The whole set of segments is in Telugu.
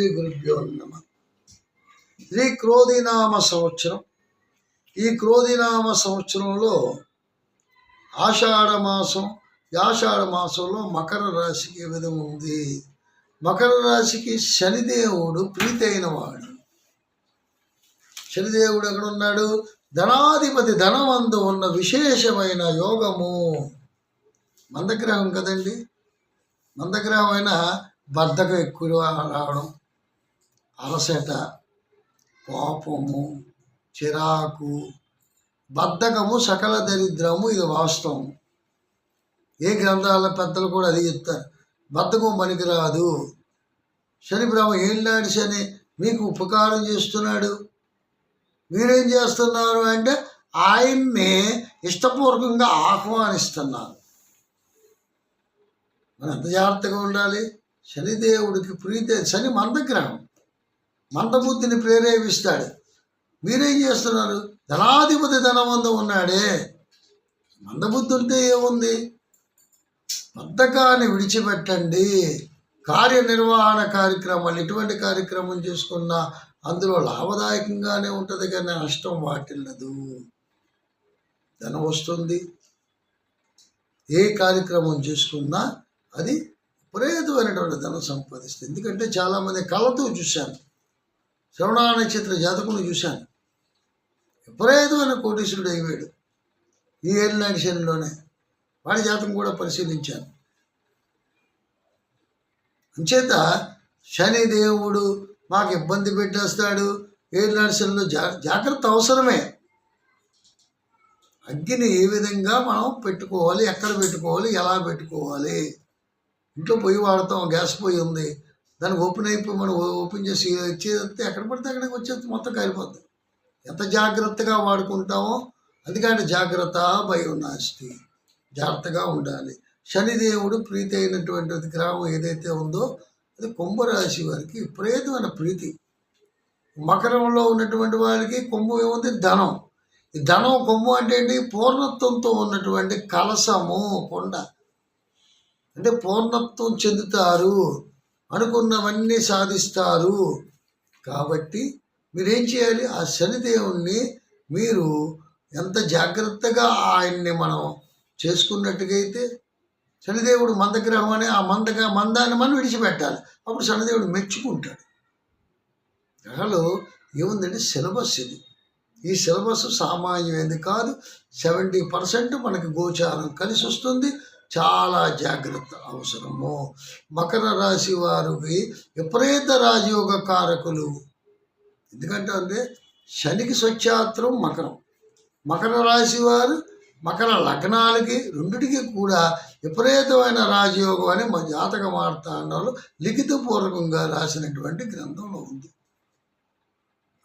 శ్రీ గురుభ్యో నమ. శ్రీ క్రోధినామ సంవత్సరం. ఈ క్రోధినామ సంవత్సరంలో ఆషాఢ మాసం ఈ ఆషాఢ మాసంలో మకర రాశికి విధం ఉంది? మకర రాశికి శనిదేవుడు ప్రీతైన వాడు శనిదేవుడు ఎక్కడ ఉన్నాడు ధనాధిపతి ధనమందు ఉన్న విశేషమైన యోగము. మందగ్రహం కదండి. మందగ్రహం అయినా బద్ధకం ఎక్కువ రావడం అలసట కోపము చిరాకు బద్ధకము సకల దరిద్రము ఇది వాస్తవం. ఏ గ్రంథాల పెద్దలు కూడా అది చెప్తారు. బద్ధకం పనికిరాదు. శని బ్రహ్మ నాడు శని మీకు ఉపకారం చేస్తున్నాడు. మీరేం చేస్తున్నారు అంటే ఆయన్ని ఇష్టపూర్వకంగా ఆహ్వానిస్తున్నారు. మనం ఎంత జాగ్రత్తగా ఉండాలి. శనిదేవుడికి ప్రీతి శని మందగ్రహం. మందబుద్ధిని ప్రేరేపిస్తాడు. మీరేం చేస్తున్నారు? ధనాధిపతి ధనవంతం ఉన్నాడే. మందబుద్ధి ఉంటే ఏముంది? బద్ధకాన్ని విడిచిపెట్టండి. కార్యనిర్వహణ కార్యక్రమాలు ఎటువంటి కార్యక్రమం చేసుకున్నా అందులో లాభదాయకంగానే ఉంటుంది కానీ నష్టం వాటిల్లదు. ధనం వస్తుంది. ఏ కార్యక్రమం చేసుకున్నా అది విపరీతమైనటువంటి ధనం సంపాదిస్తుంది. ఎందుకంటే చాలామంది కళతో చూశాను. శ్రవణ నక్షత్ర జాతకుని చూశాను. విపరీతమైన కోటీశ్వరుడు అయ్యాడు ఈ ఏళ్ళనాటి శనిలోనే వాడి జాతకం కూడా పరిశీలించాను. అంచేత శని దేవుడు మాకు ఇబ్బంది పెట్టేస్తాడు. ఏళ్ళనాటి శనిలో జా జాగ్రత్త అవసరమే. అగ్గిని ఏ విధంగా మనం పెట్టుకోవాలి? ఎక్కడ పెట్టుకోవాలి? ఎలా పెట్టుకోవాలి? ఇంట్లో పొయ్యి వాడతాం గ్యాస్ పొయ్యి ఉంది. దానికి ఓపెన్ అయిపోయి మనం ఓపెన్ చేసి ఇచ్చేదంతే ఎక్కడ పడితే అక్కడికి వచ్చేది మొత్తం కాలిపోద్ది. ఎంత జాగ్రత్తగా వాడుకుంటామో అందుకని జాగ్రత్త భయోనాస్తి జాగ్రత్తగా ఉండాలి. శనిదేవుడు ప్రీతి అయినటువంటి గ్రామం ఏదైతే ఉందో అది కుంభరాశి వారికి విపరీతమైన ప్రీతి. మకరంలో ఉన్నటువంటి వారికి కొమ్ము ఏముంది? ధనం. ఈ ధనం కొమ్ము అంటే ఏంటి? పూర్ణత్వంతో ఉన్నటువంటి కలసము కొండ. అంటే పూర్ణత్వం చెందుతారు. అనుకున్నవన్నీ సాధిస్తారు. కాబట్టి మీరేం చేయాలి? ఆ శనిదేవుణ్ణి మీరు ఎంత జాగ్రత్తగా ఆయన్ని మనం చేసుకున్నట్టుగైతే శనిదేవుడు మందగ్రహం అనే ఆ మందగా మందాన్ని మనం విడిచిపెట్టాలి. అప్పుడు శనిదేవుడు మెచ్చుకుంటాడు. గ్రహాలు ఏముందంటే సిలబస్ ఇది. ఈ సిలబస్ సామాన్యమైనది కాదు. సెవెంటీ పర్సెంట్ మనకి గోచారం కలిసి వస్తుంది చాలా జాగ్రత్త అవసరము. మకర రాశి వారికి విపరీత రాజయోగ కారకులు. ఎందుకంటే అంటే శనికి స్వచ్ఛాత్రం మకరం. మకర రాశి వారు మకర లగ్నాలకి రెండిటికి కూడా విపరీతమైన రాజయోగం అని మా జాతక మార్తాండంలో లిఖితపూర్వకంగా రాసినటువంటి గ్రంథంలో ఉంది.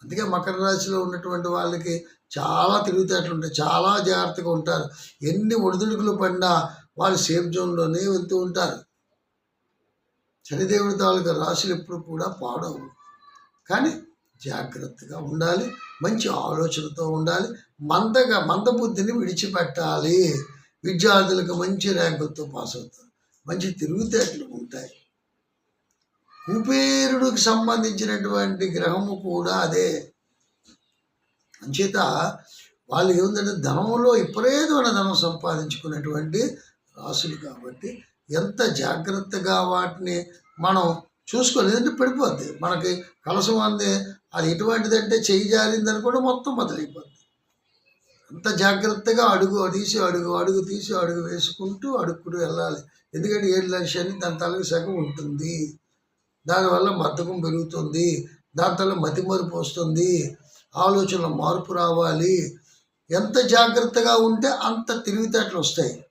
అందుకే మకర రాశిలో ఉన్నటువంటి వాళ్ళకి చాలా తెలివితేటలు ఉంటాయి. చాలా జాగ్రత్తగా ఉంటారు. ఎన్ని ఒడిదుడుకులు పడినా వాళ్ళు సేఫ్ జోన్లోనే వెళ్తూ ఉంటారు. శనిదేవుడి తాలూకా రాశులు ఎప్పుడు కూడా పాడవు. కానీ జాగ్రత్తగా ఉండాలి. మంచి ఆలోచనతో ఉండాలి. మందగా మందబుద్ధిని విడిచిపెట్టాలి. విద్యార్థులకు మంచి ర్యాంకులతో పాస్ అవుతారు. మంచి తిరుగుతేటలు ఉంటాయి. కుబేరుడికి సంబంధించినటువంటి గ్రహము కూడా అదే. అంచేత వాళ్ళు ఏముందంటే ధనంలో విపరీతమైన ధనం సంపాదించుకున్నటువంటి రాసులు కాబట్టి ఎంత జాగ్రత్తగా వాటిని మనం చూసుకోలేదంటే పడిపోద్ది. మనకి కలసం అంది అది ఎటువంటిదంటే చెయ్యి జారిందని కూడా మొత్తం మొదలైపోద్ది అంత జాగ్రత్తగా అడుగు తీసి అడుగు అడుగు తీసి అడుగు వేసుకుంటూ అడుక్కుంటూ వెళ్ళాలి. ఎందుకంటే ఏడు లక్షలు దాని తలకి సగం ఉంటుంది. దానివల్ల మద్దకం పెరుగుతుంది. దాంట్లో మతిమరుపు వస్తుంది. ఆలోచనలో మార్పు రావాలి. ఎంత జాగ్రత్తగా ఉంటే అంత తెలివితేటలు వస్తాయి.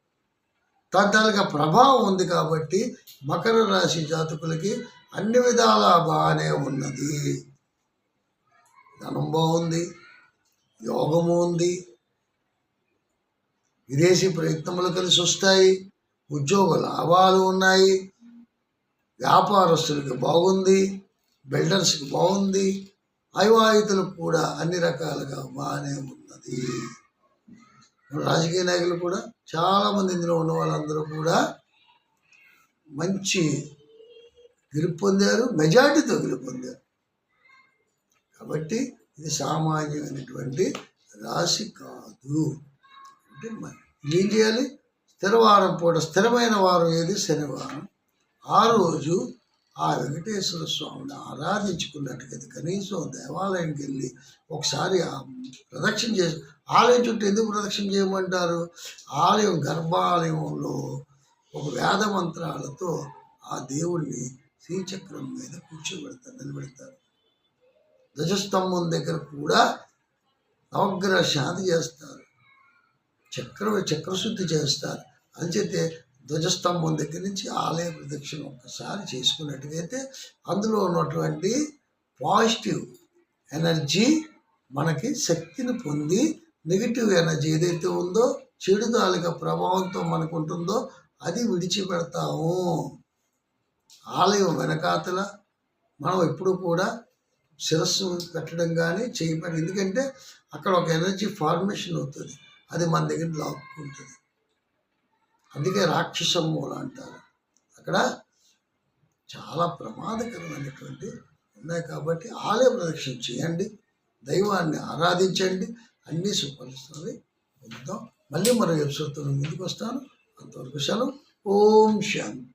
దాని ప్రభావం ఉంది కాబట్టి మకర రాశి జాతకులకి అన్ని విధాలా బాగానే ఉన్నది. ధనం బాగుంది యోగము ఉంది విదేశీ ప్రయత్నములు కలిసి వస్తాయి ఉద్యోగ లాభాలు ఉన్నాయి వ్యాపారస్తులకి బాగుంది బిల్డర్స్కి బాగుంది అవివాహితులకు కూడా అన్ని రకాలుగా బాగానే ఉన్నది. రాజకీయ నాయకులు కూడా చాలామంది ఇందులో ఉన్న వాళ్ళందరూ కూడా మంచి గెలుపు పొందారు మెజార్టీతో గెలుపు పొందారు. కాబట్టి ఇది సామాన్యమైనటువంటి రాశి కాదు. అంటే ఏం చేయాలి? స్థిరవారం పూట స్థిరమైన వారం ఏది? శనివారం. ఆ రోజు ఆ వెంకటేశ్వర స్వామిని ఆరాధించుకున్నట్టుగా కనీసం దేవాలయానికి వెళ్ళి ఒకసారి ఆ ప్రదక్షిణ చేసి ఆలయం చుట్టూ ఎందుకు ప్రదక్షిణ చేయమంటారు? ఆలయం గర్భాలయంలో ఒక వేద మంత్రాలతో ఆ దేవుణ్ణి శ్రీచక్రం మీద కూర్చోబెడతారు నిలబెడతారు. ధ్వజస్తంభం దగ్గర కూడా నవగ్రహ శాంతి చేస్తారు. చక్ర చక్రశుద్ధి చేస్తారు. అంచేతే ధ్వజస్తంభం దగ్గర నుంచి ఆలయ ప్రదక్షిణ ఒక్కసారి చేసుకున్నట్టుగైతే అందులో ఉన్నటువంటి పాజిటివ్ ఎనర్జీ మనకి శక్తిని పొంది నెగిటివ్ ఎనర్జీ ఏదైతే ఉందో చెడు తాలూకా ప్రభావంతో మనకు ఉంటుందో అది విడిచిపెడతాము. ఆలయం వెనకాతల మనం ఎప్పుడు కూడా శిరస్సు పెట్టడం కానీ చేయబడి ఎందుకంటే అక్కడ ఒక ఎనర్జీ ఫార్మేషన్ అవుతుంది. అది మన దగ్గర లాక్కుంటుంది. అందుకే రాక్షస మూల అంటారు. అక్కడ చాలా ప్రమాదకరమైనటువంటి ఉన్నాయి కాబట్టి ఆలయ ప్రదక్షిణ చేయండి. దైవాన్ని ఆరాధించండి. అన్నీ సుపరిస్తుంది పొందుతాం మళ్ళీ మరో ఎపిసోడ్తో ముందుకు వస్తాను. అంతవరకు సెలవు. ఓం శాంతి.